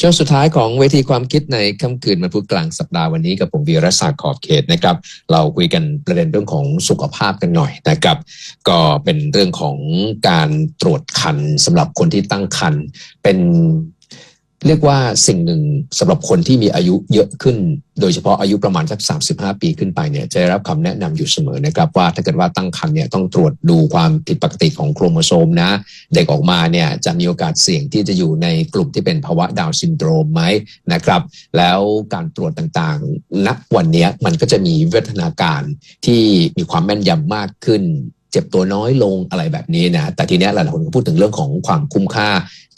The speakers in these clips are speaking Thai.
ช่วงสุดท้ายของเวทีความคิดในค่ำคืนมันพุธกลางสัปดาห์วันนี้กับผมวีรศักดิ์ขอบเขตนะครับ เราคุยกันประเด็นเรื่องของสุขภาพกันหน่อยนะครับ ก็เป็นเรื่องของการตรวจคันสำหรับคนที่ตั้งคันเป็น เรียกว่าสิ่งหนึ่งสำหรับคนที่มีอายุเยอะขึ้น โดยเฉพาะอายุประมาณสัก35 ปีขึ้นไปเนี่ยจะได้รับคำแนะนำอยู่เสมอนะครับว่าถ้าเกิดว่าตั้งครรภ์เนี่ยต้องตรวจดูความผิดปกติของโครโมโซมนะ เด็กออกมาเนี่ยจะมีโอกาสเสี่ยงที่จะอยู่ในกลุ่มที่เป็นภาวะดาวซินโดรมไหมนะครับ แล้วการตรวจต่างๆณวันนี้มันก็จะมีวิวัฒนาการที่มีความแม่นยำมากขึ้น เจ็บตัวน้อยลงอะไรแบบนี้นะแต่ทีนี้ยหลายคนก็พูดถึงเรื่องของความคุ้มค่า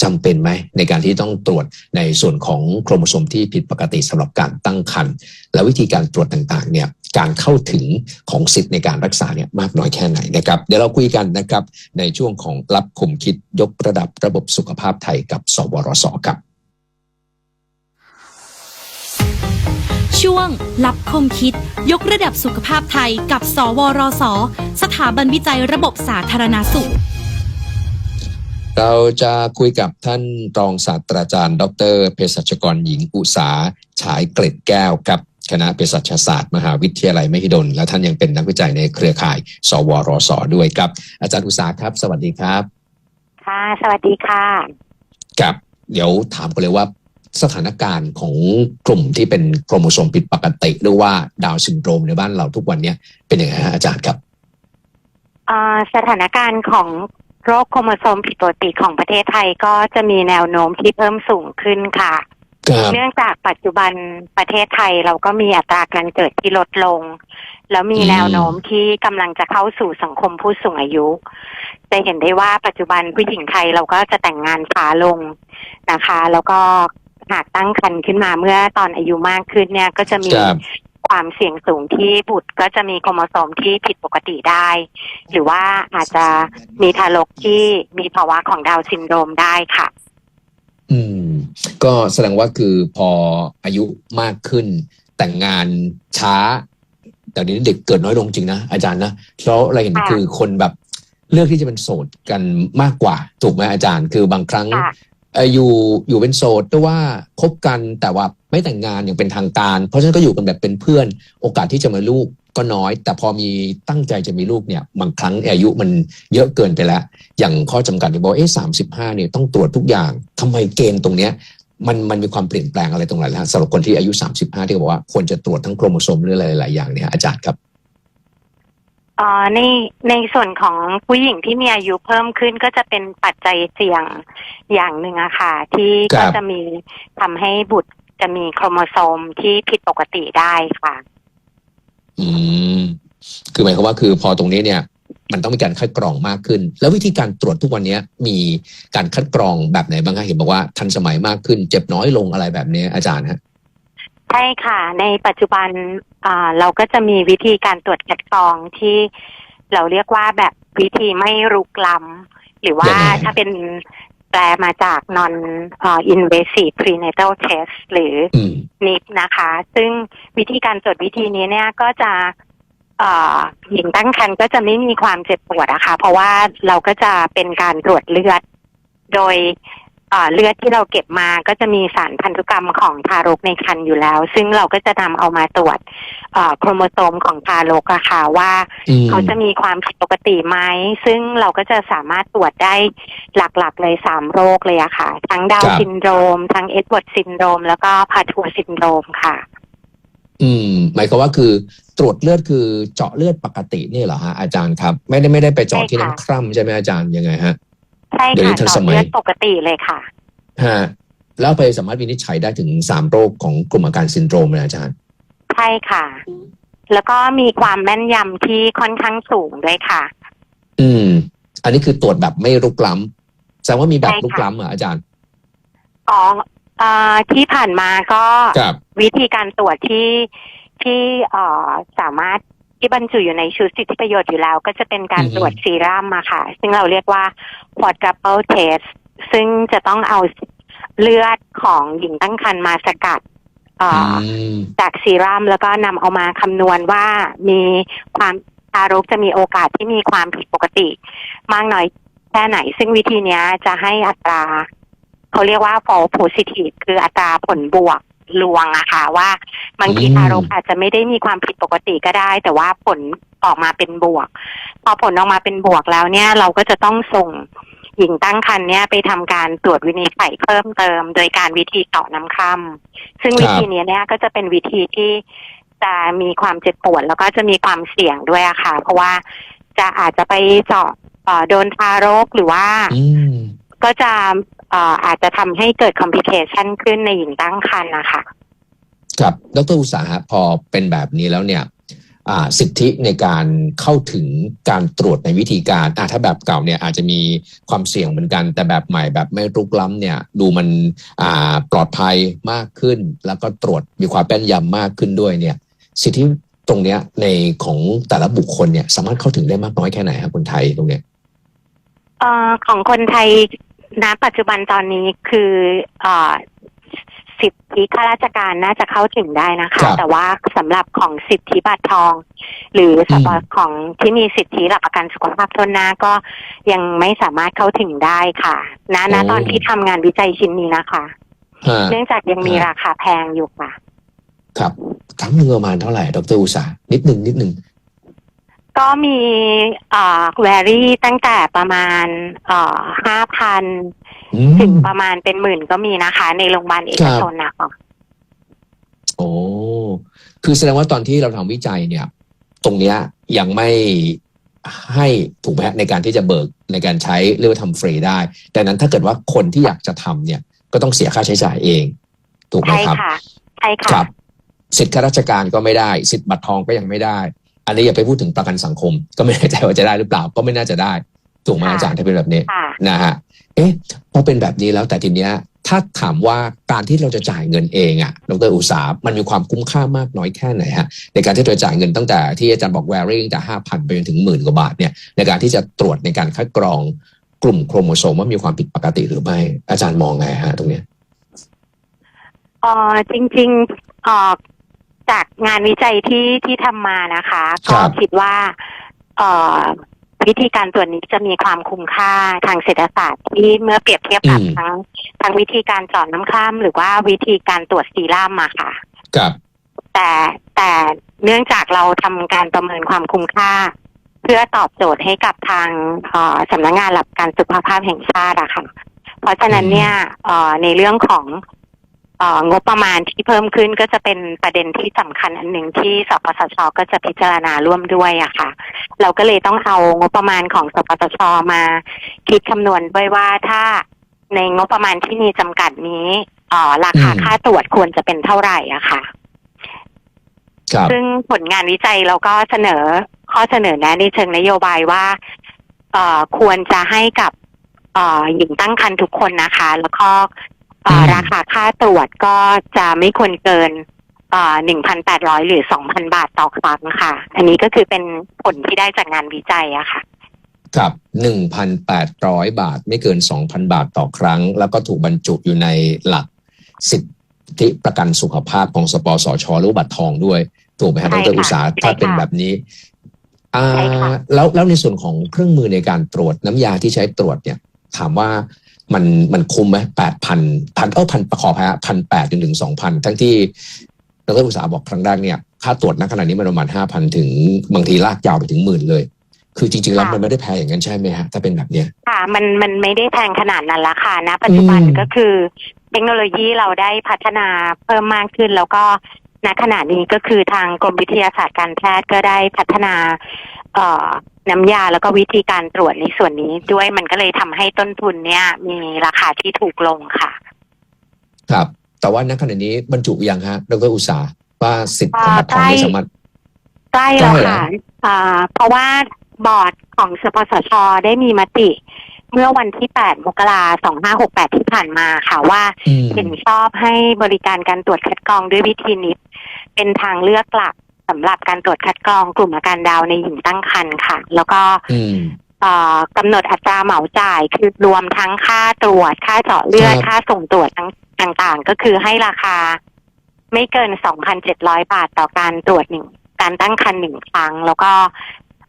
จำเป็นไหมในการที่ต้องตรวจในส่วนของโครโมโซมที่ผิดปกติสำหรับการตั้งครรภ์และวิธีการตรวจต่างๆเนี่ยการเข้าถึงของสิทธิ์ในการรักษาเนี่ยมากน้อยแค่ไหนนะครับเดี๋ยวเราคุยกันนะครับในช่วงของรับคมคิดยกระดับระบบสุขภาพไทยกับ สวรสครับ ช่วง รับคมคิด ยกระดับสุขภาพไทยกับ สวรส สถาบันวิจัยระบบสาธารณสุข เราจะคุยกับท่านรองศาสตราจารย์ ดรเภสัชกรหญิงอุษาฉายเกล็ดแก้วกับคณะเภสัชศาสตร์ มหาวิทยาลัยมหิดล และท่านยังเป็นนักวิจัยในเครือข่าย สวรส ด้วยครับ อาจารย์อุษาครับ สวัสดีครับ ค่ะ สวัสดีค่ะ ครับ เดี๋ยวถามกันเลยว่า สถานการณ์ของกลุ่มที่เป็นโครโมโซมผิดปกติ หรือว่าดาวน์ซินโดรมในบ้านเราทุกวันเนี้ยเป็นยังไงฮะอาจารย์ครับอ่าสถานการณ์ของโรคโครโมโซมผิดปกติของประเทศไทยก็จะมีแนวโน้มที่เพิ่มสูงขึ้นค่ะครับเนื่องจากปัจจุบันประเทศไทยเราก็มีอัตราการเกิดที่ลดลง แล้วมีอืมแนวโน้มที่กำลังจะเข้าสู่สังคมผู้สูงอายุ จะเห็นได้ว่าปัจจุบันผู้หญิงไทยเราก็จะแต่งงานช้าลงนะคะ แล้วก็ หากตั้งครรภ์ขึ้นมาเมื่อตอนอายุมากขึ้นเนี่ยก็จะมีครับ ความเสี่ยงสูงที่บุตรก็จะมีโครโมโซมที่ผิดปกติได้ หรือว่าอาจจะมีทารกที่มีภาวะของดาวน์ซินโดรมได้ค่ะ อืม ก็แสดงว่าคือพออายุมากขึ้น แต่งงานช้า แต่นี้เด็กเกิดน้อยลงจริงนะอาจารย์นะเพราะอะไรเห็นค่ะคือคนแบบเลือกที่จะเป็นโสดกันมากกว่า ถูกไหมอาจารย์ คือบางครั้งค่ะเอยู่อยู่เป็นโสดแต่ว่าคบกันแต่ว่าไม่แต่งงานอย่างเป็นทางการ เพราะฉะนั้นก็อยู่กันแบบเป็นเพื่อน โอกาสที่จะมาลูกก็น้อย แต่พอมีตั้งใจจะมีลูกเนี่ยบางครั้งอายุมันเยอะเกินไปแล้ว อย่างข้อจำกัดที่บอกเอ๊ะสามสิบห้าเนี่ยต้องตรวจทุกอย่างทำไมเกณฑ์ตรงเนี้ยมันมันมีความเปลี่ยนแปลงอะไรตรงไหนแล้วฮะสำหรับคนที่อายุ 35 ที่บอกว่าควรจะตรวจทั้งโครโมโซมหรืออะไรหลายอย่างเนี่ยอาจารย์ครับ อ่อในในส่วนของผู้หญิงที่มีอายุเพิ่มขึ้นก็จะเป็นปัจจัยเสี่ยงอย่างหนึ่งอะค่ะ ที่ครัก็บ จะมีทำให้บุตรจะมีโครโมโซมที่ผิดปกติได้ค่ะ อืม คือหมายความว่าคือพอตรงนี้เนี่ย มันต้องมีการคัดกรองมากขึ้น แล้ววิธีการตรวจทุกวันนี้มีการคัดกรองแบบไหนบ้างคะเห็นบอกว่าทันสมัยมากขึ้น เจ็บน้อยลงอะไรแบบนี้อาจารย์ฮะ ใช่ค่ะ ในปัจจุบันอ่าเราก็จะมีวิธีการตรวจคัดกรองที่เราเรียกว่าแบบวิธีไม่รุกล้ำหรือว่ายังไงถ้าเป็นแปลมาจาก non อ่า invasive prenatal test หรืออืมนิดนะคะ ซึ่งวิธีการตรวจวิธีนี้เนี่ยก็จะเอ่อหญิงตั้งครรภ์ก็จะไม่มีความเจ็บปวดนะคะ เพราะว่าเราก็จะเป็นการตรวจเลือด โดย เอ่อเลือดที่เราเก็บมาก็จะมีสารพันธุกรรมของทารกในครรภ์อยู่แล้ว ซึ่งเราก็จะนำเอามาตรวจเอ่อโครโมโซมของทารกอะค่ะว่าอืมเขาจะมีความผิดปกติไหมซึ่งเราก็จะสามารถตรวจได้หลักๆเลยสามโรคเลยอะค่ะ ทั้งดาวครับน์ซินโดรม ทั้งเอ็ดเวิร์ดซินโดรม แล้วก็พาทัวซินโดรมค่ะ อืม หมายความว่าคือตรวจเลือดคือเจาะเลือดปกตินี่เหรอฮะอาจารย์ครับ ไม่ได้ไม่ได้ไปเจาะที่ใช่ค่ะน้ำคร่ำใช่ไหมอาจารย์ยังไงฮะ ใช่เดี๋ยวนี้ค่ะทันต่สอมัยเลือดปกติเลยค่ะฮะแล้วไปสามารถวินิจฉัยได้ถึงสามโรคของกลุ่มอาการซินโดรมเลยอาจารย์ ใช่ค่ะ แล้วก็มีความแม่นยำที่ค่อนข้างสูงด้วยค่ะ อืม อันนี้คือตรวจแบบไม่รุกล้ำแสดงว่ามีแบบใช่ค่ะรุกล้ำเหรออาจารย์อ๋อเอ่อที่ผ่านมาก็ครับวิธีการตรวจที่ที่เอ่อสามารถ ที่บรรจุอยู่ในชุดสิทธิประโยชน์อยู่แล้ว ก็จะเป็นการอือฮึตรวจซีรั่มมาค่ะ ซึ่งเราเรียกว่า quadruple test ซึ่งจะต้องเอาเลือดของหญิงตั้งครรภ์มาสกัดเอ่ออมจากซีรั่มแล้วก็นำเอามาคำนวณว่ามีความทารกจะมีโอกาสที่มีความผิดปกติ มากน้อยแค่ไหน ซึ่งวิธีเนี้ยจะให้อัตรา เขาเรียกว่า false positive คืออัตราผลบวก ลวงอะค่ะว่าบางทีอืมทารกอาจจะไม่ได้มีความผิดปกติก็ได้ แต่ว่าผลออกมาเป็นบวก พอผลออกมาเป็นบวกแล้วเนี่ยเราก็จะต้องส่งหญิงตั้งครรภ์เนี่ยไปทำการตรวจวินิจฉัยเพิ่มเติม โดยการวิธีเจาะน้ำค่ำซึ่งครับวิธีนี้เนี่ยก็จะเป็นวิธีที่จะมีความเจ็บปวดแล้วก็จะมีความเสี่ยงด้วยอะค่ะ เพราะว่าจะอาจจะไปเจาะเอ่อโดนทารกหรือว่าอืมก็จะเอ่ออาจจะทำให้เกิดคอมพลิเคชันขึ้นในหญิงตั้งครรภ์นะคะครับดรอุตสาหะพอเป็นแบบนี้แล้วเนี่ยอ่าสิทธิในการเข้าถึงการตรวจในวิธีการอ่าถ้าแบบเก่าเนี่ยอาจจะมีความเสี่ยงเหมือนกัน แต่แบบใหม่แบบไม่รุกล้ำเนี่ยดูมันอ่าปลอดภัยมากขึ้น แล้วก็ตรวจมีความแม่นยำมากขึ้นด้วยเนี่ย สิทธิตรงเนี้ยในของแต่ละบุคคลเนี่ยสามารถเข้าถึงได้มากน้อยแค่ไหนครับคนไทยตรงเนี้ยเอ่อของคนไทย ณปัจจุบันตอนนี้คือเอ่อสิทธิข้าราชการน่าจะเข้าถึงได้นะคะครับแต่ว่าสำหรับของสิทธิบัตรทอง หรือสำหรับของที่มีสิทธิหลักประกันสุขภาพทนหน้าก็ยังไม่สามารถเข้าถึงได้ค่ะณณโอ้ตอนที่ทำงานวิจัยชิ้นนี้นะคะฮะเนื่องจากยังมีฮะราคาแพงอยู่ค่ะ ครับครั้งหนึ่งประมาณเท่าไหร่ดรอุตสาหะนิดหนึ่งนิดหนึ่ง ก็มีเอ่อแวรี่ตั้งแต่ประมาณเอ่อห้าพันอืมถึงประมาณเป็นหมื่นก็มีนะคะ ในโรงพยาบาลเอกชนนะคะโอ้คือแสดงว่าตอนที่เราทำวิจัยเนี่ย ตรงเนี้ยยังไม่ให้ถูกไหมฮะในการที่จะเบิกในการใช้เรียกว่าทำฟรีได้ แต่นั้นถ้าเกิดว่าคนที่อยากจะทำเนี่ย ก็ต้องเสียค่าใช้จ่ายเอง ถูกไหมใช่ครับค่ะใช่คค่ะรับสิทธิข้าราชการก็ไม่ได้ สิทธิบัตรทองก็ยังไม่ได้ อันนี้อย่าไปพูดถึงประกันสังคม ก็ไม่แน่ใจว่าจะได้หรือเปล่าก็ไม่น่าจะได้ถูกไหมค่ะอาจารย์ถ้าเป็นแบบนี้ค่ะนะฮะเอ๊ะพอเป็นแบบนี้แล้วแต่ทีเนี้ยถ้าถามว่าการที่เราจะจ่ายเงินเองอะดรอุตสาหมันมีความคุ้มค่ามากน้อยแค่ไหนฮะในการที่เราจ่ายเงินตั้งแต่ที่อาจารย์บอกแวริ่งแต่ห้าพันไปจนถึงหมื่นกว่าบาทเนี่ยในการที่จะตรวจในการคัดกรองกลุ่มโครโมโซมว่ามีความผิดปกติหรือไม่ อาจารย์มองไงฮะตรงเนี้ยเอ่อจริงๆเอ่อ จากงานวิจัยที่ที่ทำมานะคะ ครัก็บ คิดว่าเอ่อวิธีการตรวจนี้จะมีความคุ้มค่าทางเศรษฐศาสตร์ที่เมื่อเปรียบเทียบกับทั้งทั้งวิธีการเจอดน้ำข้ามหรือว่าวิธีการตรวจซีรั่มอะค่ะ กับ แต่แต่เนื่องจากเราทำการประเมินความคุ้มค่า เพื่อตอบโจทย์ให้กับทางเอ่อสำนักงานหลักการสุขภาพแห่งชาติอะค่ะ เพราะฉะนั้นเนี่ยเอ่อในเรื่องของเอ่อ งบประมาณที่เพิ่มขึ้นก็จะเป็นประเด็นที่สำคัญอันหนึ่งที่สปสชก็จะพิจารณาร่วมด้วยอะค่ะ เราก็เลยต้องเอางบประมาณของสปสชมาคิดคำนวณด้วยว่าถ้าในงบประมาณที่มีจำกัดนี้เอ่อราคาอืมค่าตรวจควรจะเป็นเท่าไหร่อะค่ะครับซึ่งผลงานวิจัยเราก็เสนอข้อเสนอแนะในเชิงนโยบายว่าเอ่อควรจะให้กับเอ่อหญิงตั้งครรภ์ทุกคนนะคะ แล้วก็เอ่ออืม ราคาค่าตรวจก็จะไม่ควรเกินหนึ่งพันแปดร้อยหรือสองพันบาทต่อครั้งค่ะ อันนี้ก็คือเป็นผลที่ได้จากงานวิจัยอะค่ะ กับ1,800บาทไม่เกิน2,000บาทต่อครั้ง แล้วก็ถูกบรรจุอยู่ในหลักสิทธิประกันสุขภาพของสปสชหรือบัตรทองด้วย ถูกไหมฮะใช่ดค่ะรอุตสาหใช่ถ้าค่ะเป็นแบบนี้อ่าใช่ค่ะแล้วแล้วในส่วนของเครื่องมือในการตรวจน้ำยาที่ใช้ตรวจเนี่ย ถามว่า มันมันคุ้มไหมแปดพันพันเออพันขอพะพันแปดจนถึงสองพันทั้งที่ดรอุตสาหบอกครั้งแรกเนี่ยค่าตรวจณขณะนี้มันประมาณห้าพันถึงบางทีลากยาวไปถึงหมื่นเลย คือจริง ๆ แล้วมันไม่ได้แพงอย่างนั้นใช่ไหมฮะถ้าเป็นแบบเนี้ยค่ะมันมันไม่ได้แพงขนาดนั้นละค่ะณปัจจุบันอืมก็คือเทคโนโลยีเราได้พัฒนาเพิ่มมากขึ้นแล้วก็ณขณะนี้ก็คือทางกรมวิทยาศาสตร์การแพทย์ก็ได้พัฒนาเอ่อ น้ำยาแล้วก็วิธีการตรวจในส่วนนี้ด้วยมันก็เลยทำให้ต้นทุนเนี่ย มีราคาที่ถูกลงค่ะ ครับ แต่ว่าณขณะนี้บรรจุยังฮะดรอุตสาหว่าสิทธิ์ของบัตรทองไม่สามารถใกล้แล้วใกล้แล้วค่ะอ่าเพราะว่าบอร์ดของสปสชได้มีมติ เมื่อวันที่ 8 มกราคม 2568 ที่ผ่านมาค่ะว่าอืมเห็นชอบให้บริการการตรวจคัดกรองด้วยวิธีนี้เป็นทางเลือกหลัก สำหรับการตรวจคัดกรองกลุ่มอาการดาวในหญิงตั้งครรภ์ค่ะ แล้วก็อืมเอ่อกำหนดอัตราเหมาจ่าย คือรวมทั้งค่าตรวจ ค่าเจาะเลือดครับค่าส่งตรวจทั้งต่างๆ ก็คือให้ราคาไม่เกิน2,700บาทต่อการตรวจหนึ่งการตั้งครรภ์หนึ่งครั้ง แล้วก็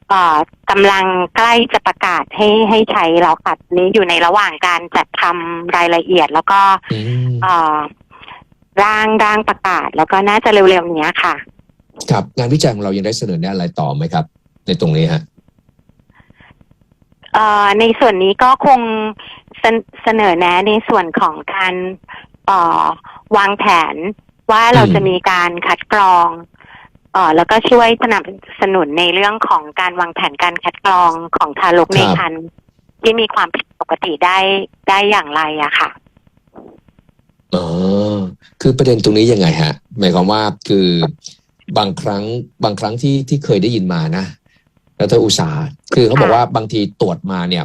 เอ่อกำลังใกล้จะประกาศให้ให้ใช้แล้วค่ะนี้อยู่ในระหว่างการจัดทำรายละเอียด แล้วก็อืมเอ่อร่างร่างประกาศ แล้วก็น่าจะเร็วๆเนี้ยค่ะ ครับงานวิจัยของเรายังได้เสนอแนะอะไรต่อไหมครับ ในตรงนี้ฮะเอ่อในส่วนนี้ก็คงเสนเสนอแนะในส่วนของการเอ่อวางแผนว่าเราอืมจะมีการคัดกรองเอ่อแล้วก็ช่วยสนับสนุนในเรื่องของการวางแผนการคัดกรองของทารกในครรภ์ที่มีความผิดปกติได้ได้อย่างไรอะค่ะอ๋อคือประเด็นตรงนี้ยังไงฮะ หมายความว่าคือ บางครั้งบางครั้งที่ที่เคยได้ยินมานะแล้วเธออุตสาห์คือเขาบอกว่าบางทีตรวจมาเนี่ย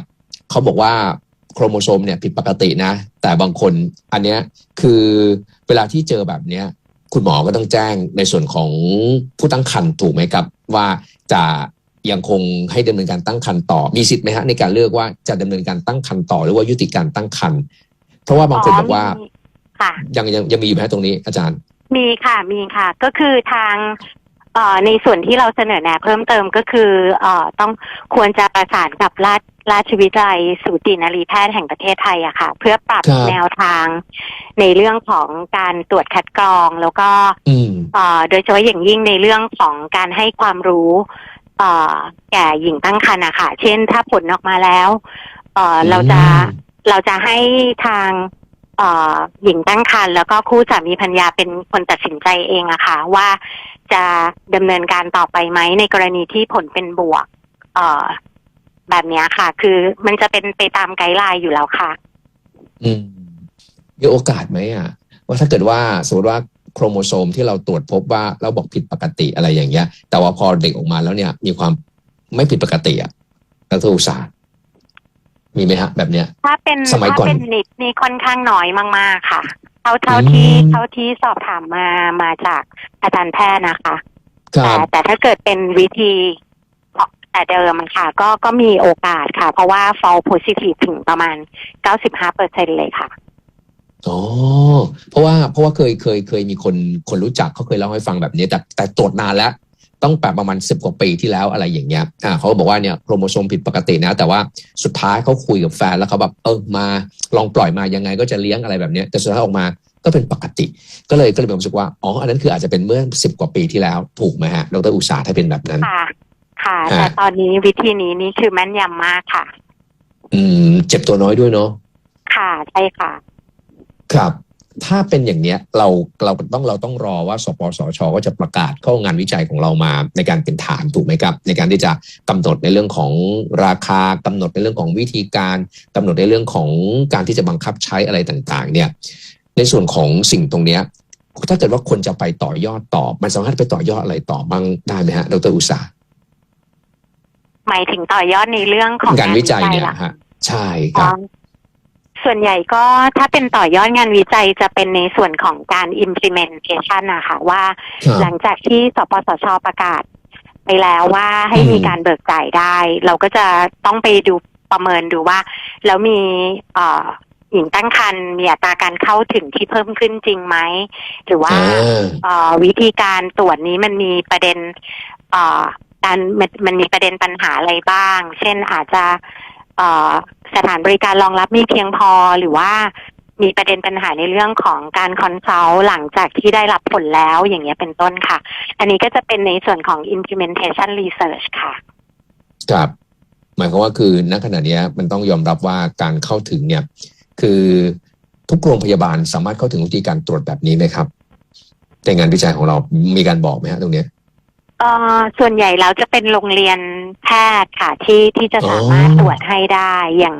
เขาบอกว่าโครโมโซมเนี่ยผิดปกตินะ แต่บางคนอันเนี้ยคือเวลาที่เจอแบบเนี้ยคุณหมอก็ต้องแจ้งในส่วนของผู้ตั้งครรภ์ถูกไหมครับ ว่าจะยังคงให้ดำเนินการตั้งครรภ์ต่อมีสิทธิ์ไหมฮะในการเลือกว่าจะดำเนินการตั้งครรภ์ต่อหรือว่ายุติการตั้งครรภ์เพราะว่าบางคนบอกว่ามีค่ะยังยังยังมีอยู่ไหมฮะตรงนี้อาจารย์ มีค่ะมีค่ะ ก็คือทางเอ่อในส่วนที่เราเสนอแนะเพิ่มเติมก็คือเอ่อต้องควรจะประสานกับราชราชวิทยาลัยสูตินรีแพทย์แห่งประเทศไทยอะค่ะ เพื่อปรับครับแนวทาง ในเรื่องของการตรวจคัดกรอง แล้วก็อืม เอ่อโดยเฉพาะอย่างยิ่งในเรื่องของการให้ความรู้เอ่อแก่หญิงตั้งครรภ์อะค่ะ เช่นถ้าผลออกมาแล้วเอ่อเราจะอืม เราจะให้ทาง เอ่อหญิงตั้งครรภ์แล้วก็คู่สามีภรรยาเป็นคนตัดสินใจเองอะค่ะ ว่าจะดำเนินการต่อไปไหมในกรณีที่ผลเป็นบวก เอ่อ แบบเนี้ยค่ะ คือมันจะเป็นไปตามไกด์ไลน์อยู่แล้วค่ะ อืมมีโอกาสไหมอะ ว่าถ้าเกิดว่าสมมติว่าโครโมโซมที่เราตรวจพบว่าเราบอกผิดปกติอะไรอย่างเงี้ย แต่ว่าพอเด็กออกมาแล้วเนี่ย มีความไม่ผิดปกติอะนักอุตสาห์ มีไหมฮะ แบบเนี้ย ถ้าเป็นสมัยก่อน ถ้าเป็นนิดนี่ค่อนข้างน้อยมากๆค่ะเท่าเท่าอืมที่เท่าที่สอบถามมามาจากอาจารย์แพทย์นะคะ คแต่รับ แต่ถ้าเกิดเป็นวิธีแต่เดิมอะค่ะ ก็ก็มีโอกาสค่ะ เพราะว่า fall positive ถึงประมาณ 95เปอร์เซ็นเลยค่ะ อ๋อ เพราะว่าเพราะว่าเคยเคยเคยมีคนคนรู้จักเขาเคยเล่าให้ฟังแบบนี้ แต่แต่ตรวจนานแล้ว ต้องแบบประมาณสิบกว่าปีที่แล้วอะไรอย่างเงี้ยอ่าเขาก็บอกว่าเนี่ยโครโมโซมผิดปกตินะ แต่ว่าสุดท้ายเขาคุยกับแฟนแล้วเขาแบบเออมาลองปล่อยมายังไงก็จะเลี้ยงอะไรแบบเนี้ยแต่สุดท้ายออกมาก็เป็นปกติ ก็เลยก็เลยมีความรู้สึกว่าอ๋ออันนั้นคืออาจจะเป็นเมื่อสิบกว่าปีที่แล้วถูกไหมฮะดรอุตสาหถ้าเป็นแบบนั้นค่ะค่ะฮะแต่ตอนนี้วิธีนี้นี่คือแม่นยำมากค่ะ อืม เจ็บตัวน้อยด้วยเนาะค่ะใช่ค่ะ ครับ ถ้าเป็นอย่างเนี้ยเราเราต้องเราต้องรอว่า สปสชก็จะประกาศเข้างานวิจัยของเรามาในการเป็นฐานถูกไหมครับ ในการที่จะกำหนดในเรื่องของราคากำหนดในเรื่องของวิธีการกำหนดในเรื่องของการที่จะบังคับใช้อะไรต่างๆ เนี่ยในส่วนของสิ่งตรงเนี้ยถ้าเกิดว่าคนจะไปต่อยอดต่อ มันสามารถไปต่อยอดอะไรต่อบ้างได้ไหมฮะดรอุตสาหหมายถึงต่อยอดในเรื่องของงานวิจัยเนี่ยหรอฮะใช่ครับอ๋อ ส่วนใหญ่ก็ถ้าเป็นต่อยอดงานวิจัยจะเป็นในส่วนของการ implementation นะคะว่าครับหลังจากที่สปสชประกาศ ไปแล้วว่าให้อืมมีการเบิกจ่ายได้ เราก็จะต้องไปดูประเมินดูว่า แล้วมีเอ่อหญิงตั้งครรภ์มีอัตราการเข้าถึงที่เพิ่มขึ้นจริงไหม หรือว่าอ่าเอ่อวิธีการตรวจนี้มันมีประเด็นเอ่อการมันมันมีประเด็นปัญหาอะไรบ้าง เช่นอาจจะเอ่อ สถานบริการรองรับมีเพียงพอหรือว่ามีประเด็นปัญหาในเรื่องของการคอนซัลท์หลังจากที่ได้รับผลแล้วอย่างเงี้ยเป็นต้นค่ะ อันนี้ก็จะเป็นในส่วนของ implementation research ค่ะ ครับ หมายความว่าคือณขณะนี้มันต้องยอมรับว่าการเข้าถึงเนี่ย คือทุกโรงพยาบาลสามารถเข้าถึงวิธีการตรวจแบบนี้ไหมครับ ในงานวิจัยของเรามีการบอกไหมฮะตรงเนี้ย เอ่อส่วนใหญ่แล้วจะเป็นโรงเรียนแพทย์ค่ะที่ที่จะสามารถอ๋อตรวจให้ได้อย่าง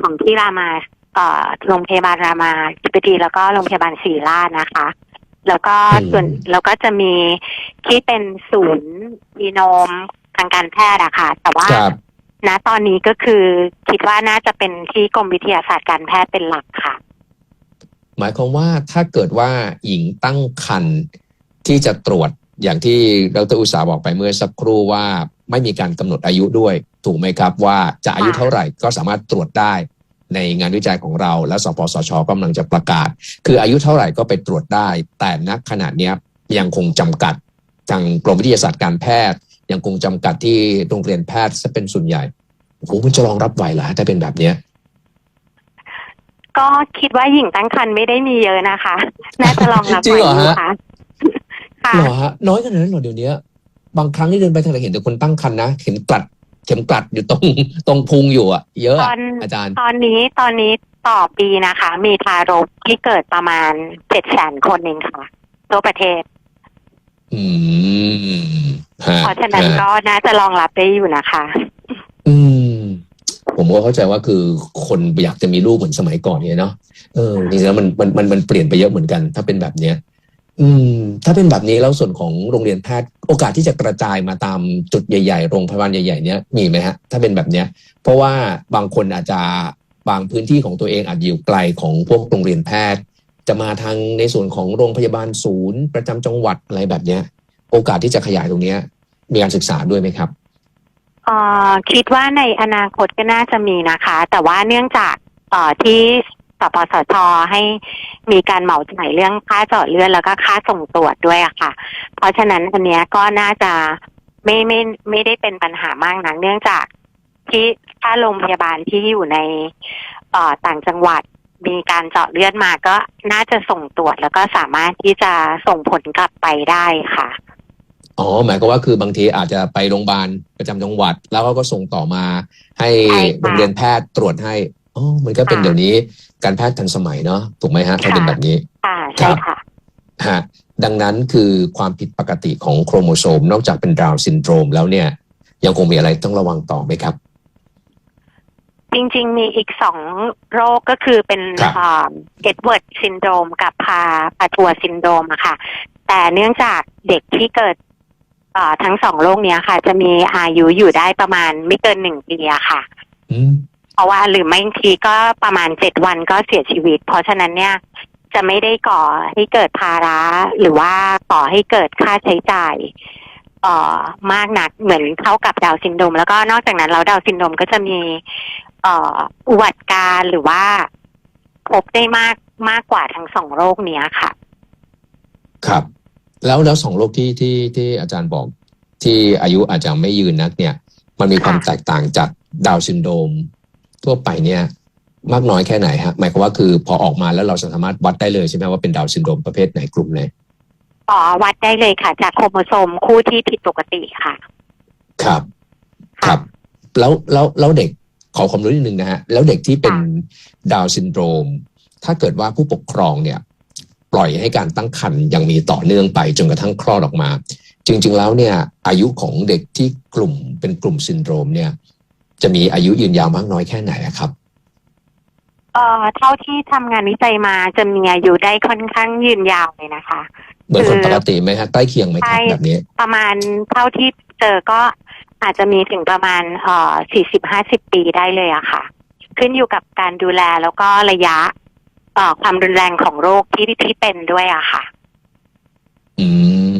ของที่รามาเอ่อโรงพยาบาลรามาธิบดีแล้วก็โรงพยาบาลศรีราชนะคะ แล้วก็ส่วนแล้วก็จะมีที่เป็นศูนย์ยีโนมทางการแพทย์อะค่ะ แต่ว่าครับ ณตอนนี้ก็คือคิดว่าน่าจะเป็นที่กรมวิทยาศาสตร์การแพทย์เป็นหลักค่ะ หมายความว่าถ้าเกิดว่าหญิงตั้งครรภ์ที่จะตรวจ อย่างที่ดรอุตสาห์บอกไปเมื่อสักครู่ว่าไม่มีการกำหนดอายุด้วย ถูกไหมครับว่าจะอายุเท่าไหร่ก็สามารถตรวจได้ในงานวิจัยของเรา และสปสชกำลังจะประกาศ คืออายุเท่าไหร่ก็ไปตรวจได้ แต่ณขณะเนี้ยยังคงจำกัดทางกรมวิทยาศาสตร์การแพทย์ ยังคงจำกัดที่โรงเรียนแพทย์ซะเป็นส่วนใหญ่โอ้โหมันจะรองรับไหวเหรอฮะถ้าเป็นแบบเนี้ยก็คิดว่าหญิงตั้งครรภ์ไม่ได้มีเยอะนะคะ น่าจะลองรับจริงไหวเหรออยู่ฮะค่ะ ค่ะ เหรอฮะน้อยขนาดนั้นเหรอเดี๋ยวนี้บางครั้งที่เดินไปทางไหนเห็นแต่คนตั้งครรภ์นะเข็มกลัด เข็มกลัดอยู่ตรงตรงพุงอยู่อะเยอะตอะอนอาจารย์ ตอนนี้ตอนนี้ต่อปีนะคะ มีทารกที่เกิดประมาณเจ็ดแสนคนเองค่ะ ทั่วประเทศ อืมฮะเพราะฉะนั้นฮะก็น่าจะรองรับได้อยู่นะคะ อืม ผมก็เข้าใจว่าคือคนอยากจะมีลูกเหมือนสมัยก่อนเนี่ยเนาะเออจริงๆแล้วมันมันมันมันเปลี่ยนไปเยอะเหมือนกัน ถ้าเป็นแบบเนี้ย อืมถ้าเป็นแบบนี้แล้วส่วนของโรงเรียนแพทย์โอกาสที่จะกระจายมาตามจุดใหญ่ๆ โรงพยาบาลใหญ่ๆเนี้ยมีไหมฮะ ถ้าเป็นแบบเนี้ย เพราะว่าบางคนอาจจะบางพื้นที่ของตัวเองอาจอยู่ไกลของพวกโรงเรียนแพทย์ จะมาทางในส่วนของโรงพยาบาลศูนย์ ประจำจังหวัดอะไรแบบเนี้ย โอกาสที่จะขยายตรงเนี้ย มีการศึกษาด้วยไหมครับอ่อคิดว่าในอนาคตก็น่าจะมีนะคะ แต่ว่าเนื่องจากอ่อที่ ปสชให้มีการเหมาจ่ายเรื่องค่าเจาะเลือดแล้วก็ค่าส่งตรวจด้วยอะค่ะ เพราะฉะนั้นอันเนี้ยก็น่าจะไม่ไม่ไม่ได้เป็นปัญหามากนักเนื่องจากที่ถ้าโรงพยาบาลที่อยู่ในเอ่อต่างจังหวัดมีการเจาะเลือดมาก็น่าจะส่งตรวจแล้วก็สามารถที่จะส่งผลกลับไปได้ค่ะ อ๋อ หมายก็ว่าคือบางทีอาจจะไปโรงพยาบาลประจำจังหวัด แล้วเขาก็ส่งต่อมาให้ใช่ค่ะโรงเรียนแพทย์ตรวจให้อ๋อมันก็เป็นค่ะเดี๋ยวนี้ การแพทย์ทันสมัยเนาะถูกไหมฮะถ้าค่ะเป็นแบบนี้ค่ะใช่ค่ะฮะดังนั้นคือความผิดปกติของโครโมโซม นอกจากเป็นดาวน์ซินโดรมแล้วเนี่ย ยังคงมีอะไรต้องระวังต่อไหมครับ จริง ๆ มีอีกสองโรคก็คือเป็นครับเอ็ดเวิร์ดซินโดรมกับพาพาทัวซินโดรมอะค่ะ แต่เนื่องจากเด็กที่เกิดเอ่อทั้งสองโรคเนี้ยค่ะ จะมีอายุอยู่ได้ประมาณไม่เกินหนึ่งปีอะค่ะอืม เพราะว่าหรือไม่ทีก็ประมาณเจ็ดวันก็เสียชีวิต เพราะฉะนั้นเนี่ยจะไม่ได้ก่อให้เกิดภาระหรือว่าก่อให้เกิดค่าใช้จ่ายเอ่อมากหนักเหมือนเท่ากับดาวน์ซินโดรมแล้วก็นอกจากนั้นแล้วดาวน์ซินโดรมก็จะมีเอ่ออุบัติการณ์หรือว่าพบได้มากมากกว่าทั้งสองโรคเนี้ยค่ะ ครับ แล้วแล้วสองโรคที่ที่ที่อาจารย์บอกที่อายุอาจจะไม่ยืนนักเนี่ย มันมีความค่ะแตกต่างจากดาวน์ซินโดรม ทั่วไปเนี่ยมากน้อยแค่ไหนฮะหมายความว่าคือพอออกมาแล้วเราจะสามารถวัดได้เลยใช่ไหมว่าเป็นดาวน์ซินโดรมประเภทไหนกลุ่มไหนอ๋อวัดได้เลยค่ะ จากโครโมโซมคู่ที่ผิดปกติค่ะ ครับค่ะครับ แล้วแล้วแล้วเด็กขอความรู้นิดนึงนะฮะแล้วเด็กที่เป็นดาวน์ซินโดรม ถ้าเกิดว่าผู้ปกครองเนี่ย ปล่อยให้การตั้งครรภ์ยังมีต่อเนื่องไปจนกระทั่งคลอดออกมา จริง ๆ แล้วเนี่ย อายุของเด็กที่กลุ่มเป็นกลุ่มซินโดรมเนี่ย จะมีอายุยืนยาวมากน้อยแค่ไหนอะครับเอ่อเท่าที่ทำงานวิจัยมาจะมีอายุได้ค่อนข้างยืนยาวเลยนะคะ เหมือนคนคือปกติไหมฮะใกล้เคียงไหมครับใช่ แบบนี้ ประมาณเท่าที่เจอก็อาจจะมีถึงประมาณเอ่อสี่สิบห้าสิบปีได้เลยอะค่ะ ขึ้นอยู่กับการดูแลแล้วก็ระยะเอ่อความรุนแรงของโรคที่ที่เป็นด้วยอะค่ะ อืม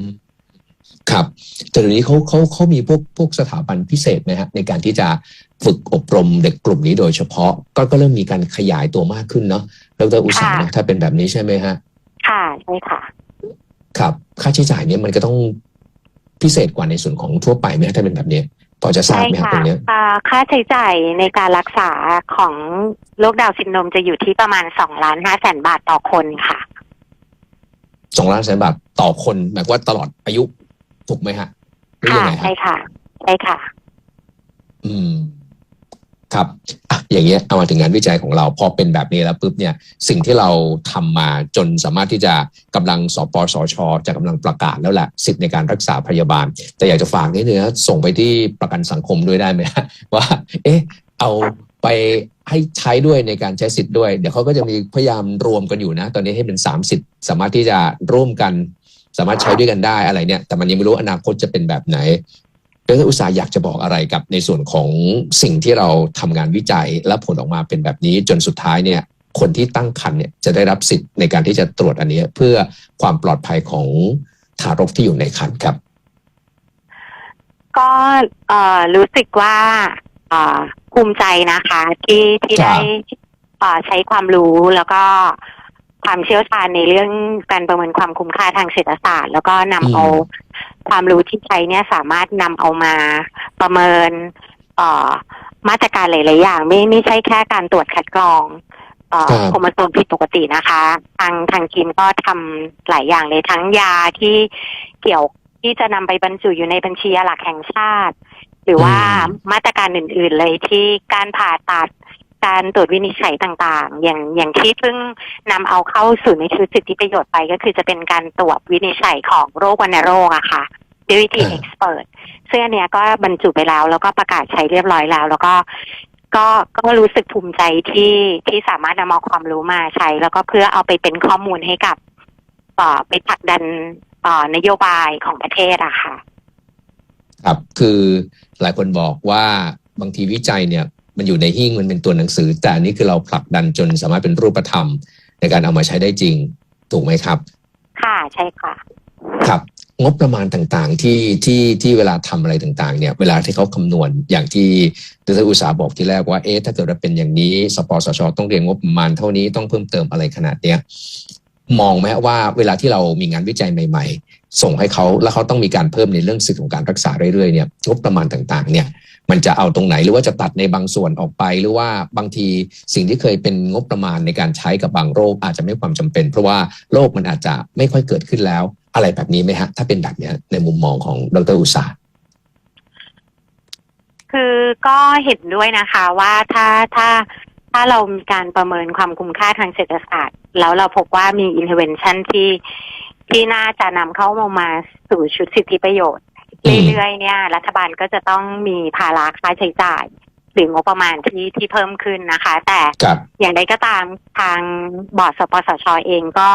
ครับแต่เดี๋ยวนี้เขาเขาเขามีพวกพวกสถาบันพิเศษไหมฮะในการที่จะฝึกอบรมเด็กกลุ่มนี้โดยเฉพาะ ก็ก็เริ่มมีการขยายตัวมากขึ้นเนาะดรอุตสาหค่ะนะถ้าเป็นแบบนี้ใช่ไหมฮะค่ะใช่ค่ะ ครับ ค่าใช้จ่ายเนี่ยมันก็ต้องพิเศษกว่าในส่วนของทั่วไปไหมฮะถ้าเป็นแบบนี้พอจะทราบใช่ไหมครับค่ะตรงเนี้ยอ่าค่าใช้จ่ายในการรักษาของโรคดาวน์ซินโดรมจะอยู่ที่ประมาณสองล้านห้าแสนบาทต่อคนค่ะสองล้านแสนบาทต่อคนหมายความว่าตลอดอายุ ถูกไหมฮะหรือค่ะยังไงฮะใช่ค่ะ ใช่ค่ะ อืม ครับอะอย่างเงี้ยเอามาถึงงานวิจัยของเราพอเป็นแบบนี้แล้วปุ๊บเนี่ย สิ่งที่เราทำมาจนสามารถที่จะกำลังสปสชจะกำลังประกาศแล้วแหละสิทธิ์ในการรักษาพยาบาล แต่อยากจะฝากนิดนึงนะส่งไปที่ประกันสังคมด้วยได้ไหมฮะ ว่า เอ๊ะ เอาไปให้ใช้ด้วยในการใช้สิทธิ์ด้วย เดี๋ยวเขาก็จะมีพยายามรวมกันอยู่นะ ตอนนี้ให้เป็นสามสิทธิ์สามารถที่จะร่วมกัน สามารถใช้ด้วยกันได้อะไรเนี่ย แต่มันยังไม่รู้อนาคตจะเป็นแบบไหนดรอุตสาห์อยากจะบอกอะไรกับในส่วนของสิ่งที่เราทำงานวิจัยและผลออกมาเป็นแบบนี้จนสุดท้ายเนี่ยคนที่ตั้งครรภ์เนี่ยจะได้รับสิทธิ์ในการที่จะตรวจอันนี้เพื่อความปลอดภัยของทารกที่อยู่ในครรภ์ครับ ก็เอ่อรู้สึกว่าเอ่อภูมิใจนะคะ ที่ที่ครับได้เอ่อใช้ความรู้แล้วก็ ความเชี่ยวชาญในเรื่องการประเมินความคุ้มค่าทางเศรษฐศาสตร์ แล้วก็นำเอาความรู้ที่ใช้เนี่ยสามารถนำเอามาประเมินเอ่อมาตรการหลาย ๆ อย่าง ไม่ไม่ใช่แค่การตรวจคัดกรองเอ่อครับ โครโมโซมผิดปกตินะคะ ทางทางทีมก็ทำหลายอย่างเลยทั้งยาที่เกี่ยวที่จะนำไปบรรจุอยู่ในบัญชียาหลักแห่งชาติ หรือว่ามาตรการอื่น ๆ เลยที่การผ่าตัด การตรวจวินิจฉัยต่างๆ อย่างอย่างที่เพิ่งนำเอาเข้าสู่ในชุดสิทธิประโยชน์ไปก็คือจะเป็นการตรวจวินิจฉัยของโรควัณโรคอะค่ะด้วยวิธีอ่าเอ็กซ์เพรสซึ่งอันเนี้ยก็บรรจุไปแล้ว แล้วก็ประกาศใช้เรียบร้อยแล้ว แล้วก็ก็ก็รู้สึกภูมิใจที่ที่สามารถนำเอาความรู้มาใช้ แล้วก็เพื่อเอาไปเป็นข้อมูลให้กับเอ่อไปผลักดันเอ่อนโยบายของประเทศอะค่ะ ครับคือหลายคนบอกว่าบางทีวิจัยเนี่ย มันอยู่ในหิ้งมันเป็นตัวหนังสือ แต่อันนี้คือเราผลักดันจนสามารถเป็นรูปธรรม ในการเอามาใช้ได้จริง ถูกไหมครับ ค่ะใช่ค่ะ ครับ งบประมาณต่างๆที่ที่ที่เวลาทำอะไรต่างๆ เนี่ย เวลาที่เขาคำนวณอย่างที่ดรอุตสาหบอกที่แรกว่าเอ๊ะถ้าเกิดว่าเป็นอย่างนี้สปสชต้องเรียนงบประมาณเท่านี้ต้องเพิ่มเติมอะไรขนาดเนี้ยมองไหมว่าเวลาที่เรามีงานวิจัยใหม่ ๆ ส่งให้เขาแล้วเขาต้องมีการเพิ่มในเรื่องสิทธิของการรักษาเรื่อยๆเนี่ยงบประมาณต่างๆ เนี่ย มันจะเอาตรงไหนหรือว่าจะตัดในบางส่วนออกไป หรือว่าบางทีสิ่งที่เคยเป็นงบประมาณในการใช้กับบางโรคอาจจะไม่ความจำเป็น เพราะว่าโรคมันอาจจะไม่ค่อยเกิดขึ้นแล้ว อะไรแบบนี้ไหมฮะ ถ้าเป็นแบบเนี้ยในมุมมองของดรอุตสาหคือก็เห็นด้วยนะคะว่าถ้าถ้าถ้าเรามีการประเมินความคุ้มค่าทางเศรษฐศาสตร์ แล้วเราพบว่ามี intervention ที่ที่น่าจะนำเข้ามามาสู่ชุดสิทธิประโยชน์ เรื่อยๆเนี่ย รัฐบาลก็จะต้องมีภาระค่าใช้จ่ายหรืองบประมาณที่ที่เพิ่มขึ้นนะคะ แต่ครับอย่างไรก็ตามทางบอร์ดสปสชเองก็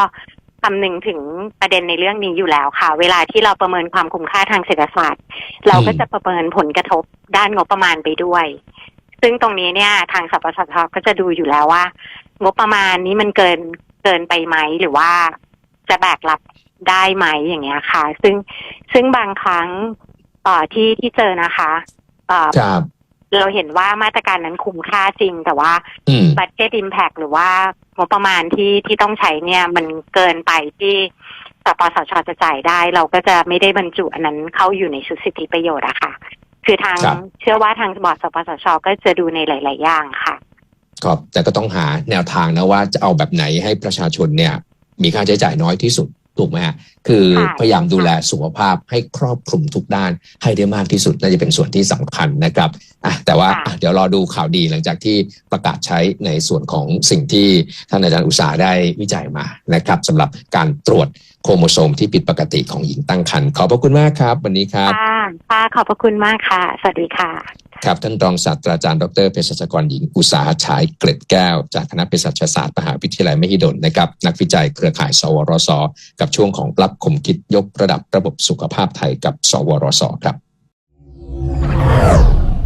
คำนึงถึงประเด็นในเรื่องนี้อยู่แล้วค่ะ เวลาที่เราประเมินความคุ้มค่าทางเศรษฐศาสตร์ เราก็จะประเมินผลกระทบด้านงบประมาณไปด้วย ซึ่งตรงนี้เนี่ย ทางสปสชก็จะดูอยู่แล้วว่า งบประมาณนี้มันเกินเกินไปไหมหรือว่าจะแบกรับ ได้ไหมอย่างเงี้ยค่ะ ซึ่งซึ่งบางครั้งเอ่อที่ที่เจอนะคะเอ่อครับเราเห็นว่ามาตรการนั้นคุ้มค่าจริง แต่ว่าอืมบัตเจ็ตอิมแพกหรือว่างบประมาณที่ที่ต้องใช้เนี่ยมันเกินไปที่สปสชจะจ่ายได้ เราก็จะไม่ได้บรรจุอันนั้นเข้าอยู่ในชุดสิทธิประโยชน์อะค่ะ คือทางครับเชื่อว่าทางบอร์ดสปสชก็จะดูในหลาย ๆ อย่างค่ะ ครับแต่ก็ต้องหาแนวทางนะว่าจะเอาแบบไหนให้ประชาชนเนี่ย มีค่าใช้จ่ายน้อยที่สุด ถูกไหมฮะคือค่ะพยายามดูแลสุขภาพให้ครอบคลุมทุกด้านให้ได้มากที่สุดน่าจะเป็นส่วนที่สำคัญนะครับอะแต่ว่าอะเดี๋ยวรอดูข่าวดีหลังจากที่ประกาศใช้ในส่วนของสิ่งที่ท่านอาจารย์อุตสาหได้วิจัยมานะครับสำหรับการตรวจโครโมโซมที่ผิดปกติของหญิงตั้งครรภ์ขอบพระคุณมากครับ วันนี้ครับค่ะค่ะขอบพระคุณมากค่ะ สวัสดีค่ะ ครับท่านรองศาสตราจารย์ดรเภสัชกรหญิง อุตสาหฉายเกล็ดแก้ว จากคณะเภสัชศาสตร์มหาวิทยาลัยมหิดลนะครับนักวิจัยเครือข่าย สวรส กับช่วงของรับคมคิดยกระดับระบบสุขภาพไทยกับ สวรส ครับ